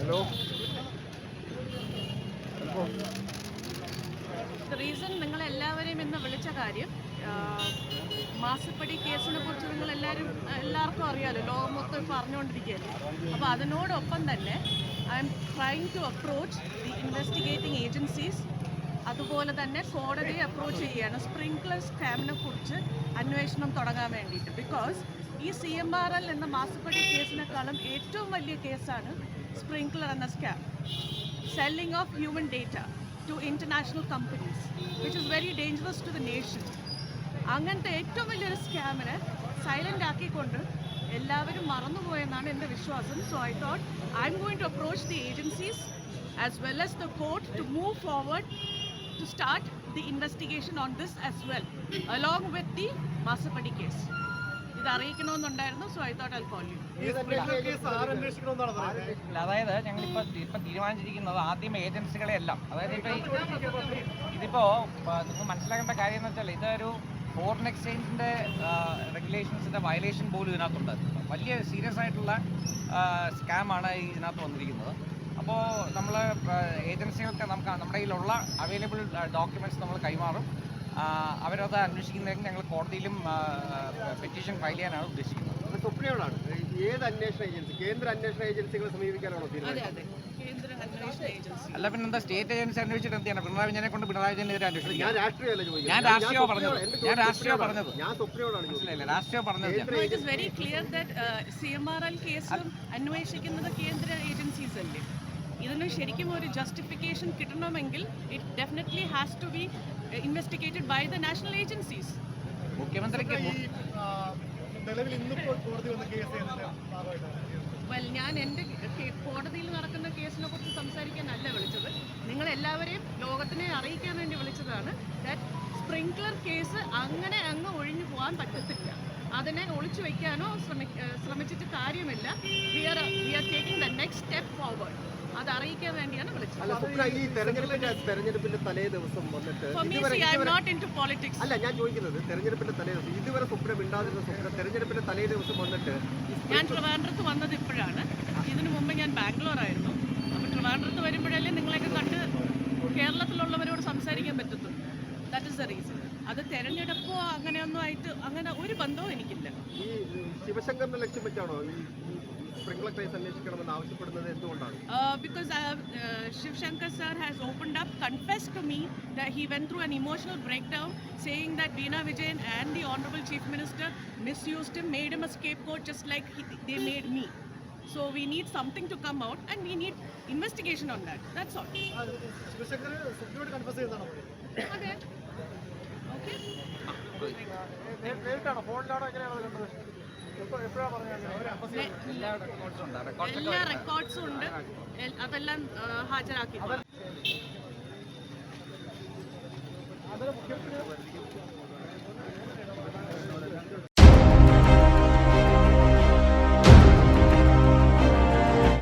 Hello? Reason നിങ്ങൾ എല്ലാവരെയും ഇന്ന് വിളിച്ച കാര്യം മാസപ്പടി കേസിനെ കുറിച്ച് നിങ്ങൾ എല്ലാവരും എല്ലാവർക്കും അറിയാമല്ലോ ലോകം മൊത്തം പറഞ്ഞുകൊണ്ടിരിക്കുകയല്ലേ അപ്പോൾ അതിനോടൊപ്പം തന്നെ I'm trying to approach the investigating agencies അതുപോലെ തന്നെ കോടതിയെ അപ്രോച്ച് ചെയ്യുകയാണ്. സ്പ്രിങ്ക്ലർ സ്കാമിനെ കുറിച്ച് അന്വേഷണം തുടങ്ങാൻ വേണ്ടിയിട്ട്. ബിക്കോസ് ഈ സി എം ആർ എൽ എന്ന മാസപ്പടി കേസിനേക്കാളും ഏറ്റവും വലിയ കേസാണ് Sprinklr a scam. selling of human data to international companies, which is very dangerous to the nation. അങ്ങനത്തെ ഏറ്റവും വലിയൊരു സ്കാമിനെ സൈലന്റ് ആക്കിക്കൊണ്ട് എല്ലാവരും മറന്നുപോയെന്നാണ് എന്റെ വിശ്വാസം so I thought I'm going to approach the agencies as well as the court to move forward to start the investigation on this as well along with the മാസപ്പടി case ഇത് അറിയിക്കണമെന്നുണ്ടായിരുന്നു so I thought I call you ഇല്ല, അതായത് ഞങ്ങൾ ഇപ്പൊ ഇപ്പൊ തീരുമാനിച്ചിരിക്കുന്നത് ആദ്യം ഏജൻസികളെ എല്ലാം അതായത് ഇപ്പൊ ഇതിപ്പോ നിങ്ങൾ മനസ്സിലാക്കേണ്ട കാര്യം എന്ന് വെച്ചാൽ ഇതൊരു ഫോറിൻ എക്സ്ചേഞ്ചിന്റെ റെഗുലേഷൻസിന്റെ വയലേഷൻ പോലും ഇതിനകത്തുണ്ട്. വലിയ സീരിയസ് ആയിട്ടുള്ള സ്കാമാണ് ഇതിനകത്ത് വന്നിരിക്കുന്നത്. അപ്പോൾ നമ്മൾ ഏജൻസികൾക്ക് നമുക്ക് നമ്മുടെ കയ്യിലുള്ള അവൈലബിൾ ഡോക്യുമെന്റ്സ് നമ്മൾ കൈമാറും. അവരത് അന്വേഷിക്കുന്നതിന് ഞങ്ങൾ കോടതിയിലും പെറ്റീഷൻ ഫയൽ ചെയ്യാനാണ് ഉദ്ദേശിക്കുന്നത്. അത് സ്വപ്നയോടാണ്. ഏത് അന്വേഷണ ഏജൻസി? കേന്ദ്ര അന്വേഷണ ഏജൻസികളെ സമീപിക്കാനാണോ തീരുമാനം? അതെ കേന്ദ്ര അന്വേഷണ ഏജൻസി. അല്ല പിന്നെ എന്താ സ്റ്റേറ്റ് ഏജൻസി അന്വേഷിച്ചിട്ട് എന്താണ് പിണറായി വിജയനെ കൊണ്ട് പിണറായി വിജയനെതിരെ അന്വേഷിക്കും ഞാൻ രാഷ്ട്രീയ പറഞ്ഞത്. ഞാൻ രാഷ്ട്രീയ പറഞ്ഞത്. ഞാൻ സ്വപ്നയോടാണ് മനസ്സിലായില്ലേ രാഷ്ട്രീയം പറഞ്ഞത്? is very clear C M R L കേസും അന്വേഷിക്കുന്നത് കേന്ദ്ര ഏജൻസീസ് അല്ലേ ഇതിന് ശരിക്കും ഒരു ജസ്റ്റിഫിക്കേഷൻ കിട്ടണമെങ്കിൽ it definitely has to be investigated by the national agencies മുഖ്യമന്ത്രിക്ക് വെൽ ഞാൻ എന്റെ കോടതിയിൽ നടക്കുന്ന കേസിനെ കുറിച്ച് സംസാരിക്കാനല്ല വിളിച്ചത്. നിങ്ങൾ എല്ലാവരെയും ലോകത്തിനെ അറിയിക്കാൻ വേണ്ടി വിളിച്ചതാണ് ദാറ്റ് സ്പ്രിങ്ക്ലർ കേസ് അങ്ങനെ അങ്ങ് ഒഴിഞ്ഞു പോകാൻ പറ്റത്തില്ല. അതിനെ ഒളിച്ചു വയ്ക്കാനോ ശ്രമിച്ചിട്ട് കാര്യമില്ല. We are we are taking the next step forward അത് അറിയിക്കാൻ വേണ്ടിയാണ് വിളിച്ചത്. തലേ ദിവസം വന്നിട്ട് പോളിറ്റിക്സ് അല്ല ഞാൻ ചോദിക്കുന്നത് തെരഞ്ഞെടുപ്പിന്റെ തലേ ദിവസം ഇതുവരെ സ്വപ്ന മിണ്ടാതിരുന്ന സ്വപ്ന തെരഞ്ഞെടുപ്പിന്റെ തലേ ദിവസം വന്നിട്ട് ഞാൻ ട്രിവാൻഡ്രത്ത് വന്നത് ഇപ്പോഴാണ്. ഇതിനു മുമ്പ് ഞാൻ ബാംഗ്ലൂർ ആയിരുന്നു. അപ്പൊ ട്രിവാൻഡ്രത്ത് വരുമ്പോഴല്ലേ നിങ്ങളെയൊക്കെ കണ്ട് കേരളത്തിലുള്ളവരോട് സംസാരിക്കാൻ പറ്റത്തുള്ളൂ ദാറ്റ് ഇസ് ദ റീസൺ അത് തിരഞ്ഞെടുപ്പോ അങ്ങനെയൊന്നും ആയിട്ട് അങ്ങനെ ഒരു ബന്ധവും എനിക്കില്ല. ശിവശങ്കറിനെ ലക്ഷ്യം വെച്ചാണോ? Sivasankar sir has open up confess to me the when through an emotional breakdown saying that Beena Vijayan and the honourable chief minister misused made him scapegoat just like they made me so we need something to come out and we need investigation on that that's okay okay എല്ലാ റെക്കോർഡ്സും ഉണ്ട്. അതെല്ലാം ഹാജരാക്കി.